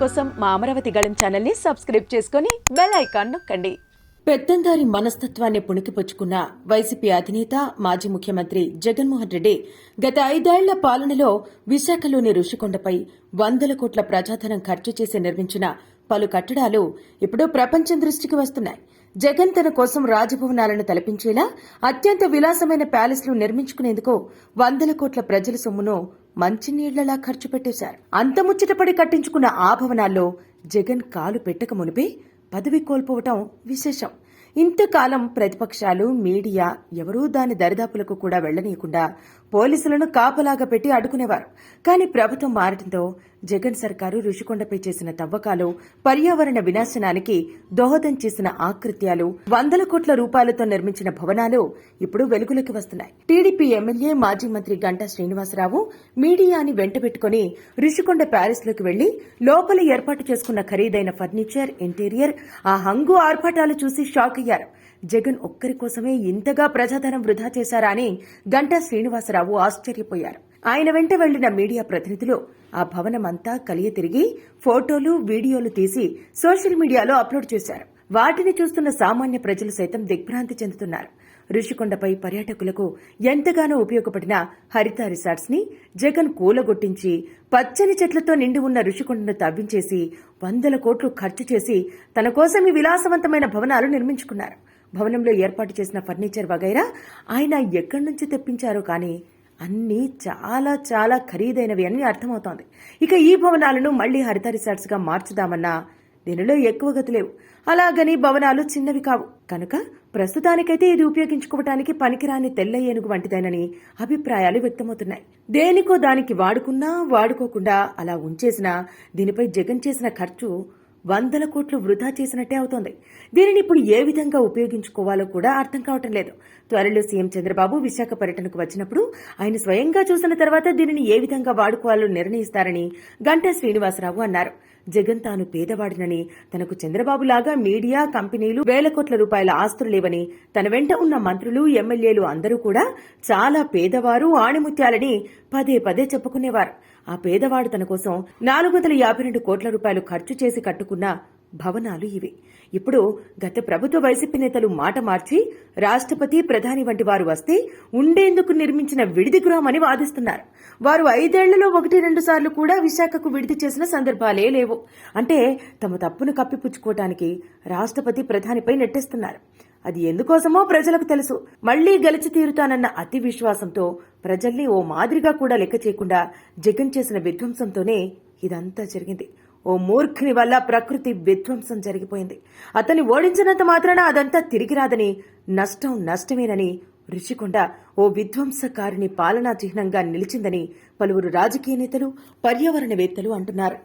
కోసం మా అమరావతి గళం ఛానల్ని సబ్స్క్రైబ్ చేసుకుని బెల్ ఐకాన్ నొక్కండి. పెత్తందారి మనస్తత్వాన్ని పుణికిపుచ్చుకున్న వైసీపీ అధినేత మాజీ ముఖ్యమంత్రి జగన్మోహన్ రెడ్డి గత ఐదేళ్ళ పాలనలో విశాఖలోని ఋషికొండపై వందల కోట్ల ప్రజాధనం ఖర్చు చేసి నిర్మించిన పలు కట్టడాలు ఇప్పుడు ప్రపంచం దృష్టికి వస్తున్నాయి. జగన్ తన కోసం రాజభవనాలను తలపించేలా అత్యంత విలాసమైన ప్యాలెస్లు నిర్మించుకునేందుకు వందల కోట్ల ప్రజల సొమ్మును మంచినీళ్ళలా ఖర్చు పెట్టేశారు. అంతముచ్చటపడి కట్టించుకున్న ఆ భవనాల్లో జగన్ కాలు పెట్టక మునిపే పదవి కోల్పోవటం విశేషం. ఇంతకాలం ప్రతిపక్షాలు మీడియా ఎవరూ దాని దరిదాపులకు కూడా వెళ్ళనీయకుండా పోలీసులను కాపలాగా పెట్టి అడ్డుకునేవారు. కానీ ప్రభుత్వం మారటంతో జగన్ సర్కారు ఋషికొండపై చేసిన తవ్వకాలు పర్యావరణ వినాశనానికి దోహదం చేసిన ఆకృత్యాలు వందల కోట్ల రూపాయలతో నిర్మించిన భవనాలు ఇప్పుడు వెలుగులోకి వస్తున్నాయి. టీడీపీ ఎమ్మెల్యే మాజీ మంత్రి గంటా శ్రీనివాసరావు మీడియాని వెంటబెట్టుకుని రుషికొండ ప్యారిస్లోకి వెళ్ళి లోపల ఏర్పాటు చేసుకున్న ఖరీదైన ఫర్నిచర్ ఇంటీరియర్ ఆ హంగు ఆర్భాటాలు చూసి షాక్ అయ్యారు. జగన్ ఒక్కరి కోసమే ఇంతగా ప్రజాధనం వృధా చేశారా అని గంటా శ్రీనివాసరావు ఆశ్చర్యపోయారు. ఆయన వెంట వెళ్ళిన మీడియా ప్రతినిధులు ఆ భవనమంతా కలియ తిరిగి ఫోటోలు వీడియోలు తీసి సోషల్ మీడియాలో అప్లోడ్ చేశారు. వాటిని చూస్తున్న సామాన్య ప్రజలు సైతం దిగ్భ్రాంతి చెందుతున్నారు. ఋషికొండపై పర్యాటకులకు ఎంతగానో ఉపయోగపడిన హరిత రిసార్ట్స్ని జగన్ కూలగొట్టించి పచ్చని చెట్లతో నిండి ఉన్న ఋషికొండను తవ్వించేసి వందల కోట్లు ఖర్చు చేసి తన కోసం ఈ విలాసవంతమైన భవనాలు నిర్మించుకున్నారు. భవనంలో ఏర్పాటు చేసిన ఫర్నిచర్ వగైరా ఆయన ఎక్కడి నుంచి తెప్పించారో కానీ అన్నీ చాలా చాలా ఖరీదైనవి అని అర్థమవుతోంది. ఇక ఈ భవనాలను మళ్ళీ హరిత రిసార్ట్స్గా మార్చుదామన్నా దీనిలో ఎక్కువ గతి లేవు. అలాగని భవనాలు చిన్నవి కావు. కనుక ప్రస్తుతానికైతే ఇది ఉపయోగించుకోవటానికి పనికిరాని తెల్ల ఏనుగు వంటిదేనని అభిప్రాయాలు వ్యక్తమవుతున్నాయి. దేనికో దానికి వాడుకున్నా వాడుకోకుండా అలా ఉంచేసినా దీనిపై జగన్ చేసిన ఖర్చు వందల కోట్లు వృధా చేసినట్టే అవుతోంది. దీనిని ఇప్పుడు ఏ విధంగా ఉపయోగించుకోవాలో కూడా అర్థం కావటం లేదు. త్వరలో సీఎం చంద్రబాబు విశాఖ పర్యటనకు వచ్చినప్పుడు ఆయన స్వయంగా చూసిన తర్వాత దీనిని ఏ విధంగా వాడుకోవాలో నిర్ణయిస్తారని గంటా శ్రీనివాసరావు అన్నారు. జగన్ తాను పేదవాడినని తనకు చంద్రబాబులాగా మీడియా కంపెనీలు వేల కోట్ల రూపాయల ఆస్తులు లేవని తన వెంట ఉన్న మంత్రులు ఎమ్మెల్యేలు అందరూ కూడా చాలా పేదవారు ఆణిముత్యాలని పదే పదే చెప్పుకునేవారు. ఆ పేదవాడు తన కోసం నాలుగు వందల యాభై రెండు కోట్ల రూపాయలు ఖర్చు చేసి కట్టుకున్న భవనాలు ఇవి. ఇప్పుడు గత ప్రభుత్వ వైసీపీ నేతలు మాట మార్చి రాష్ట్రపతి ప్రధాని వంటి వారు వస్తే ఉండేందుకు నిర్మించిన విడిది గృహం అని వాదిస్తున్నారు. వారు ఐదేళ్ళలో ఒకటి రెండు సార్లు కూడా విశాఖకు విడిది చేసిన సందర్భాలే లేవు. అంటే తమ తప్పును కప్పిపుచ్చుకోవటానికి రాష్ట్రపతి ప్రధానిపై నెట్టేస్తున్నారు. అది ఎందుకోసమో ప్రజలకు తెలుసు. మళ్ళీ గెలిచి తీరుతానన్న అతి విశ్వాసంతో ప్రజల్ని ఓ మాదిరిగా కూడా లెక్క చేయకుండా జగన్ చేసిన విధ్వంసంతోనే ఇదంతా జరిగింది. ఓ మూర్ఖుని వల్ల ప్రకృతి విధ్వంసం జరిగిపోయింది. అతన్ని ఓడించినంత మాత్రాన అదంతా తిరిగి రాదని నష్టం నష్టమేనని రుచికొండ ఓ విధ్వంసకారిని పాలనా చిహ్నంగా నిలిచిందని పలువురు రాజకీయ నేతలు పర్యావరణవేత్తలు అంటున్నారు.